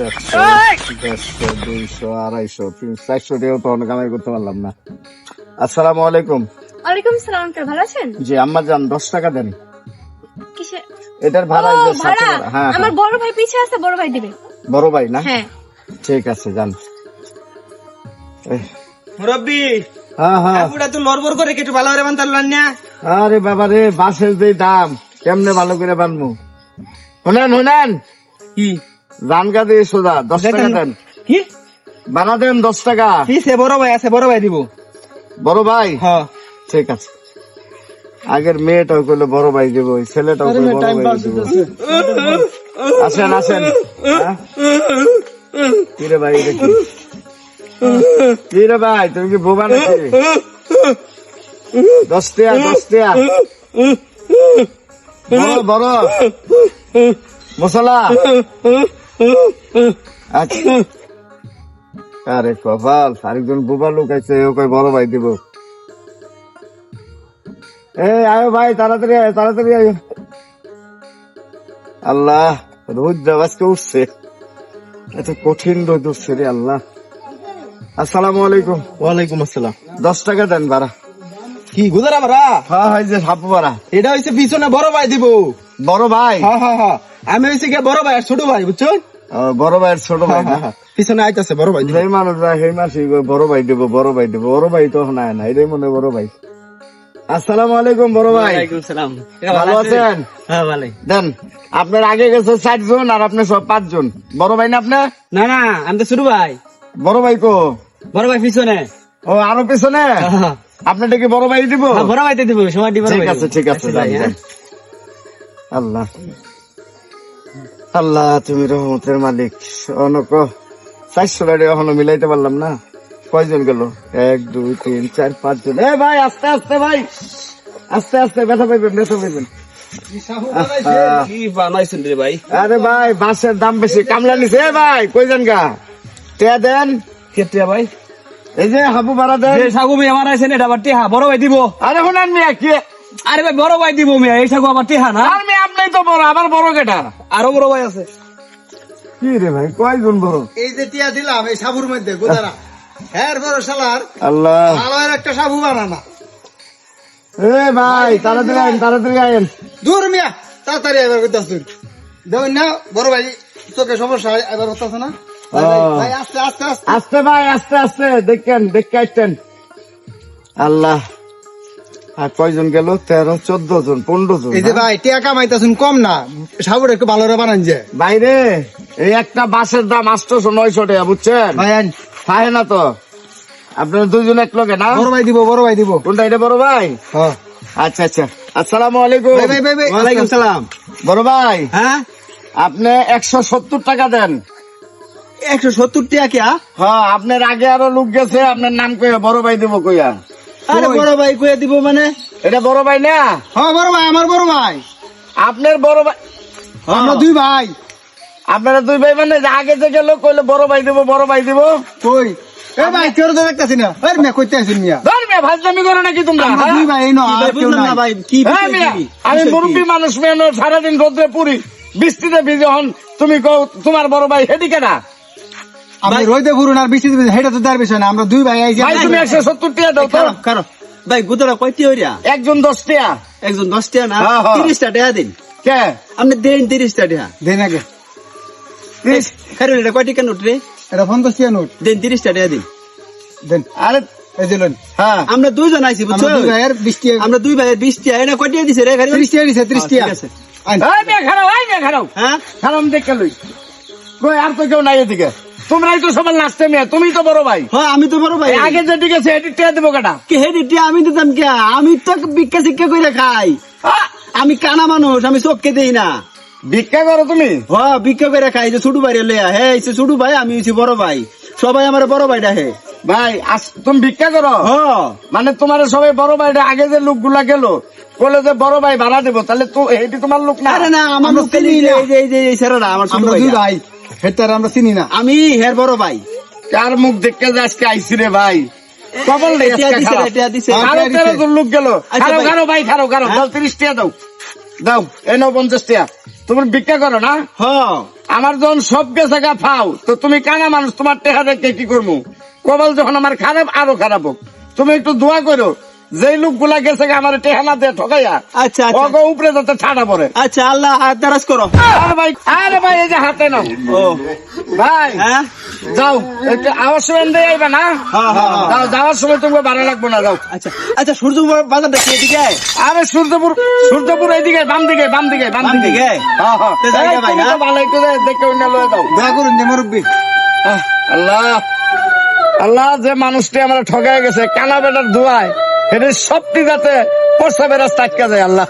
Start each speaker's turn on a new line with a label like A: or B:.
A: একশো দেড়শো দুইশো আড়াইশো তিনশো চারশো টাকাও তো অনেক কামাই করতে পারলাম না আসসালামু আলাইকুম।
B: ওয়ালাইকুম সালাম আঙ্কেল ভালো আছেন?
A: জি আম্মা যান দশ টাকা দেন। এটার ভাড়া হ্যাঁ
B: আমার
A: হ্যাঁ।
B: বড় ভাই পিছে আছে বড় ভাই দিবে।
A: বড় ভাই না?
B: হ্যাঁ।
A: ঠিক আছে যান।
C: মুরব্বী
A: হ্যাঁ হ্যাঁ।
C: আপুটা তো লড়বড় করে একটু ভালো করে বানতার না
A: আরে বাবা রে বাসের যে দাম কেমনে ভালো করে বানবো শুনেন শুনেন।
C: কি?
A: জানকা দিয়ে সোজা দশ টাকা দেন।
C: কি?
A: বানা দেন দশ টাকা।
C: কি সে বড় ভাই আছে বড় ভাই দিব।
A: বড় ভাই?
C: হ্যাঁ
A: ঠিক আছে। আগের মেয়েটাও করলে বড় ভাই দেবো ছেলেটাও করলে বড় ভাই দেবো। আসেন আসেন। হ্যাঁ? কি রে ভাই এটা কি? কি ভাই তুমি কি বোবা নাকি? দশ টিয়া দশ টিয়া। বড় বড়। মশলা? আরে কপাল আরেকজন বোবা লোক আছে ও কই বড় ভাই দিব। এই আয়ো ভাই তাড়াতাড়ি আয়ো তাড়াতাড়ি আয়ো। আল্লাহ রোদ আজকে উঠছে। এত কঠিন রোদ উঠছে রে আল্লাহ। আসসালামু আলাইকুম।
C: ওয়ালাইকুম আসসালাম।
A: দশ টাকা দেন ভাড়া।
C: কি গুজারা মারা
A: হ্যাঁ হয় যে হাপু ভাড়া।
C: এটা হইছে পিছনে বড় ভাই দিব।
A: বড় ভাই?
C: হ্যাঁ হ্যাঁ হ্যাঁ। আমি হইছে কি বড় ভাই আর ছোট ভাই বুঝছ
A: বড় ভাইয়ের ছোট ভাই
C: পিছনে আইতাছে বড় ভাই।
A: সেই মানুষরা সেই মাসি বড় ভাই দেবো বড় ভাই দেবো। বড় ভাই তো নাই না এটাই মনে বড় ভাই। আসসালামু আলাইকুম বড় ভাই।
C: সালাম।
A: ভালো আছেন?
C: হ্যাঁ ভালো
A: দেন আপনার আগে গেছে ষাট জন আর আপনি সব পাঁচ জন। বড় ভাই না আপনার
C: না না আমি তো ছোট ভাই।
A: বড় ভাই কো?
C: বড় ভাই পিছনে।
A: ও আরও পিছনে? আপনারটা কি বড় ভাই দিব?
C: বড় ভাইতে দিব সময় দিব
A: ঠিক আছে ঠিক আছে। আল্লাহ। আল্লাহ তুমি রহমতের মালিক। অনক চারশো গাড়ি এখনও মিলাইতে পারলাম না। কয়জন গেল? এক দুই তিন চার পাঁচ জন এ ভাই আস্তে আস্তে ভাই। আস্তে আস্তে ব্যথা পাইবেন ব্যথা পাইবেন।
C: কি বানাইছেন রে ভাই?
A: আরে ভাই বাসের দাম বেশি কামলা নিছে। এ ভাই কয়জন গা? টেয়া দেন।
C: কেতিয়া ভাই?
A: এই যে হাবু ভাড়া দেন।
C: সাগু ভাই আমার আইছেন এটা আবার টেহা বড় ভাই দিব।
A: আরে শুনান মিয়া কি
C: আরে ভাই বড় ভাই দিব মিয়া এই সাগু আবার টেহা না?
A: আর মেয়ে আপনি তো বড় আবার বড় কেটা?
C: আরও বড় ভাই আছে।
A: কি রে ভাই কয়জন বড়?
D: এই যে টিয়া দিলাম এই সাবুর মধ্যে গোদারা। হ্যাঁ বড় শালার।
A: আল্লাহ।
D: ভালো একটা সাবু বানানা।
A: এ ভাই তাড়াতাড়ি আইন তাড়াতাড়ি আইন।
D: দূর মিয়া তাড়াতাড়ি এবার করতেছ। তুই দেখুন না বড় ভাই তোকে সমস্যা হয়, এবার করতেছ না? ভাই, আস্তে আস্তে আস্তে।
A: আস্তে ভাই আস্তে আস্তে দেখেন দেখে আসতেন আল্লাহ। আর কয়জন গেল? তেরো চোদ্দ জন পনেরো জন
D: এই যে ভাই টিয়া কামাইতেছুন কম না। সাবুর একটু ভালো করে বানান যে।
A: বাইরে এই একটা বাসের দাম আটশোশো নয়শো টাকা বুঝছেন? পায় না তো। আপনারা দুজন এক লগে না?
D: বড় ভাই দিব বড় ভাই দিব।
A: কোনটা এটা বড় ভাই?
D: হ্যাঁ।
A: আচ্ছা আচ্ছা। আসসালামু আলাইকুম।
C: ওয়ালাইকুম সালাম।
A: বড় ভাই
C: হ্যাঁ?
A: আপনি একশো সত্তর টাকা দেন।
C: একশো সত্তর টাকা কিয়া
A: হ্যাঁ আপনার আগে আরও লোক গেছে আপনার নাম কইয়া বড় ভাই দেবো কইয়া।
C: আরে বড় ভাই কয়ে দিব মানে?
A: এটা বড় ভাই না?
D: হ্যাঁ বড় ভাই আমার বড় ভাই।
A: আপনার বড় ভাই
D: আমরা দুই ভাই।
A: আপনারা দুই ভাই মানে যে আগে যে গেল কইলে বড় ভাই দেবো বড় ভাই দেবো।
D: কই? এ ভাই কেউ তো দেখতেছি না। মিয়া কইতে আসুন মিয়া।
A: ধর মিয়া ভাজলামি করো নাকি তোমরা
D: আমরা
A: হ্যাঁ?
D: দুই ভাই এই নো আর কেউ নাই।
C: কি
A: হ্যাঁ আমি মুরব্বী মানুষ মেয়ে সারাদিন রোদ্রে পুরি বৃষ্টিতে ভিজে হন। তুমি কও তোমার বড় ভাই হেদিকে না
D: আমি রইতে ঘুরুন আর বৃষ্টি হেটা তো তার বিষয় না আমরা দুই ভাই আইছি।
A: ভাই তুমি একশো সত্তর টাকা দাও তো।
C: কারও কারও ভাই গুতরা কয়টি হইরা?
A: একজন দশ টাকা
C: একজন দশ টাকা না
A: হ্যাঁ, হ্যাঁ।
C: তিরিশটা টাকা দিন।
A: কে?
C: আপনি দেন তিরিশটা টাকা
D: দেন আগে।
A: ত্রিশ।
C: খারুন এটা কয়টি কেন উঠরে
D: এটা পঞ্চাশ টিয়া নোট।
C: দেন তিরিশটা টাকা দিন।
D: দেন।
A: আরে হ্যাঁ
C: আমরা দুইজন আইছি বুঝছ?
D: আমরা দুই ভাইয়ের বিশ টিয়া।
C: আমরা দুই ভাইয়ের বিশ টাকা এটা কয়টি দিছে রে
D: ত্রিশ টিয়া দিছে ত্রিশ টিয়া।
A: খারাপ খারাপ।
C: হ্যাঁ?
A: খারাপ দেখে লই। কই আর তো কেউ নাই এদিকে। তোমরাই তো সবার লাস্টে মেয়ে তুমি তো বড় ভাই।
C: হ্যাঁ আমি তো বড় ভাই।
A: আগে যে ঠিক আছে এটি টেয়া দেবো কাটা
C: কে আমি দিতাম কে। আমি তো ভিক্ষা শিক্ষা করে খাই। আমি কানা মানুষ আমি চোখকে দেই না।
A: ভিক্ষা করো তুমি?
C: হ্যাঁ ভিক্ষা করে খাই যে ছোট ভাই লইয়া। হে এই যে ছোট ভাই আমি হইছি বড় ভাই। সবাই আমার বড় ভাই ডাকে
A: ভাই আস- তুমি ভিক্ষা করো?
C: হ্যাঁ।
A: মানে তোমার সবাই বড় ভাই আগে যে লোকগুলা গেল বলে যে বড় ভাই ভাড়া দেবো তাহলে তো এটি তোমার লোক না?
C: আরে না আমার লোককে এই যে- এই যে এই এই আমার ছোট।
D: ভাই। হেটার আমরা চিনি না।
C: আমি হের বড় ভাই।
A: কার মুখ দেখে যে আজকে আইসি রে ভাই? লোক গেল।
C: আচ্ছা
A: খারো
C: ভাই।
A: খারো ভাই খারো খারো
C: হ্যাঁ?
A: তিরিশ টাকা দাও। দাও এ নাও পঞ্চাশ টাকা তুমি ভিক্ষা করো না?
C: হ্যাঁ
A: আমার যখন সব গেছে গা ফাও। তো তুমি কানা মানুষ তোমার টেকা দেখে কি করব কপাল যখন আমার খারাপ আরও খারাপ হোক। তুমি একটু দোয়া করো। যেই লোকগুলা গেছে আমার টেহানা দিয়ে ঠকাইয়া
C: আচ্ছা আচ্ছা।
A: উপরে যাতে ঠাডা পড়ে।
C: আচ্ছা আল্লাহ হাত দারাজ করো।
A: আরে ভাই আরে ভাই এই যে হাতে নাও। ভাই
C: হ্যাঁ?
A: যাও একটু আওয়াজ সময় দিয়ে আইবা না?
C: হ্যাঁ, হ্যাঁ।
A: যাও যাওয়ার সময় তোমাকে ভালো লাগবে না যাও।
C: আচ্ছা আচ্ছা সূর্য বাজার দেখি এদিকে
A: আরে সূর্যপুর সূর্যপুর এইদিকে বাম দিকে বাম দিকে বাম দিকে? হ্যাঁ হ্যাঁ।
C: হ্যাঁ?
A: ভালো একটু দেখে অন্য লয়ে দাও
D: দয়া করুন যে মুরব্বী।
A: আল্লাহ। আল্লাহ যে মানুষটি আমরা ঠগায় গেছে কানা বেটার ধোয়ায় এদের সবটি যাতে প্রস্তাবের রাস্তা আটকা যায় আল্লাহ।